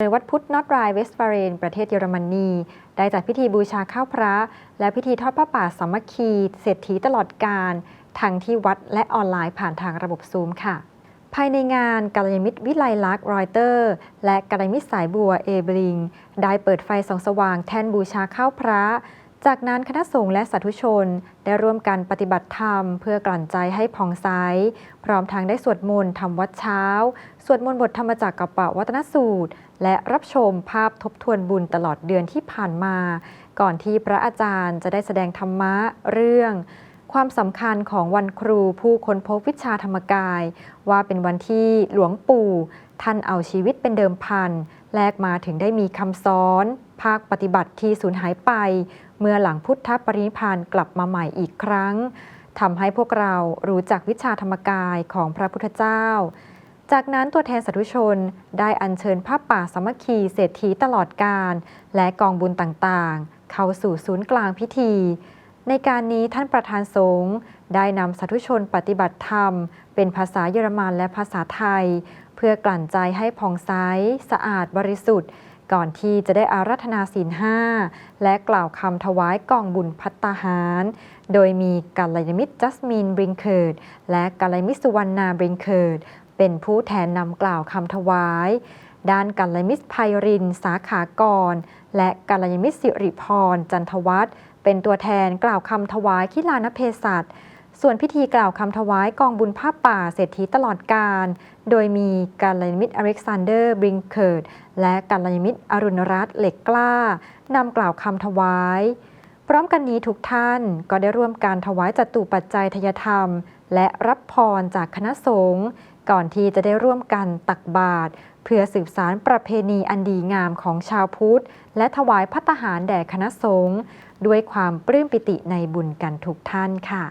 ในวัดพุทธนอตรายเวสต์ฟาเรน ประเทศเยอรมนี ได้จัดพิธีบูชาข้าวพระ และพิธีทอดผ้าป่าสามัคคี เศรษฐีตลอดการทั้งที่วัดและออนไลน์ผ่านทางระบบซูมค่ะ ภายในงานกัลยาณมิตรวิไลลักษ์รอยเตอร์ และกัลยาณมิตรสายบัวเอบลิง ได้เปิดไฟส่องสว่างแทนบูชาข้าวพระ จากนั้นคณะสงฆ์และสาธุชนได้ร่วมกันปฏิบัติธรรม เพื่อกลั่นใจให้ผ่องใส พร้อมทางได้สวดมนต์ทำวัดเช้า สวดมนต์บทธรรมจักรกับปะวัตนสูตร และรับชมภาพทบทวนบุญตลอดเดือนที่ผ่านมา ก่อนที่พระอาจารย์จะได้แสดงธรรมะเรื่องความสำคัญของวันครูผู้ค้นพบวิชาธรรมกาย ว่าเป็นวันที่หลวงปู่ ท่านเอาชีวิตเป็นเดิมพันแลกมาถึงได้มีคำสอน ภาคปฏิบัติที่สูญหายไป เมื่อหลังพุทธปรินิพานกลับมาใหม่อีกครั้งทำให้พวกเรารู้จักวิชาธรรมกายของพระพุทธเจ้า จากนั้นตัวแทนสาธุชนได้อัญเชิญผ้าป่าสามัคคีเศรษฐีตลอดการ และกองบุญต่างๆ เข้าสู่ศูนย์กลางพิธี ในการนี้ท่านประธานสงฆ์ได้นำสาธุชนปฏิบัติธรรม เป็นภาษาเยอรมันและภาษาไทย เพื่อกลั่นใจให้ผ่องใสสะอาดบริสุทธิ์ ก่อนที่จะได้อารัธนาศีลห้าและกล่าวคำถวายกองบุญพัตตาหาร โดยมีกัลยามิตรจัสมินบริงเคิร์ดและกัลยามิตรสุวรรณาบริงเคิร์ดเป็นผู้แทนนำกล่าวคำถวาย ด้านกัลยามิตรไพริน สาขากร และกัลยามิตรสิริพร จันทวัฒน์เป็นตัวแทนกล่าวคำถวายคิลานเพศัต ส่วนพิธีกล่าวคำถวายกองบุญผ้าป่าเศรษฐีตลอดการ โดยมีกัลยมิตรอเล็กซานเดอร์บริงเคิร์ดและกัลยมิตรอรุณรัตน์เหล็กกล้านำกล่าวคำถวาย พร้อมกันนี้ทุกท่านก็ได้ร่วมการถวายจตุปัจจัยทยธรรม และรับพรจากคณะสงฆ์ก่อนที่จะได้ร่วมกันตักบาตรเพื่อสืบสารประเพณีอันดีงามของชาวพุทธ และถวายพัตตาหารแด่คณะสงฆ์ด้วยความปลื้มปิติในบุญกันทุกท่านค่ะ